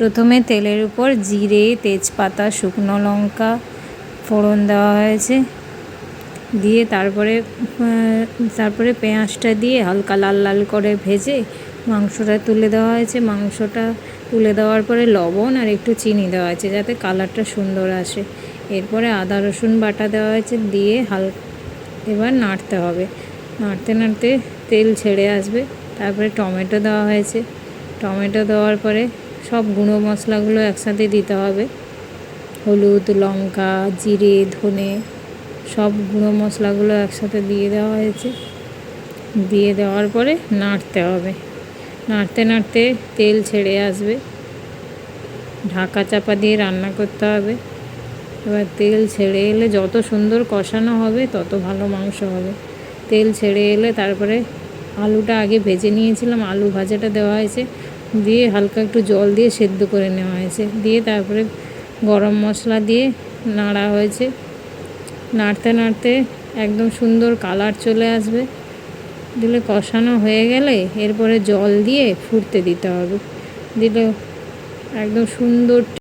প্রথমে তেলের উপর জিরে, তেজপাতা, শুকনো লঙ্কা ফোড়ন দেওয়া হয়েছে। দিয়ে তারপরে তারপরে পেঁয়াজটা দিয়ে হালকা লাল লাল করে ভেজে মাংসটা তুলে দেওয়া হয়েছে। মাংসটা তুলে দেওয়ার পরে লবণ আর একটু চিনি দেওয়া হয়েছে যাতে কালারটা সুন্দর আসে। এরপরে আদা, রসুন বাটা দেওয়া হয়েছে। দিয়ে হাল, এবার নাড়তে হবে। নাড়তে নাড়তে তেল ছেড়ে আসবে। তারপরে টমেটো দেওয়া হয়েছে। টমেটো দেওয়ার পরে সব গুঁড়ো মশলাগুলো একসাথে দিতে হবে। হলুদ, লঙ্কা, জিরে, ধনে, সব গুঁড়ো মশলাগুলো একসাথে দিয়ে দেওয়া হয়েছে। দিয়ে দেওয়ার পরে নাড়তে হবে। নাড়তে নাড়তে তেল ছেড়ে আসবে। ঢাকা চাপা দিয়ে রান্না করতে হবে। এবার তেল ছেড়ে এলে যত সুন্দর কষানো হবে, তত ভালো মাংস হবে। তেল ছেড়ে এলে তারপরে আলুটা আগে ভেজে নিয়েছিলাম। আলু ভাজাটা দেওয়া হয়েছে। দিয়ে হালকা একটু জল দিয়ে সেদ্ধ করে নেওয়া হয়েছে। দিয়ে তারপরে গরম মশলা দিয়ে নাড়া হয়েছে। নাড়তে নাড়তে একদম সুন্দর কালার চলে আসবে। দিলে কষানো হয়ে গেলে এরপরে জল দিয়ে ফুটতে দিতে হবে। দিলে একদম সুন্দর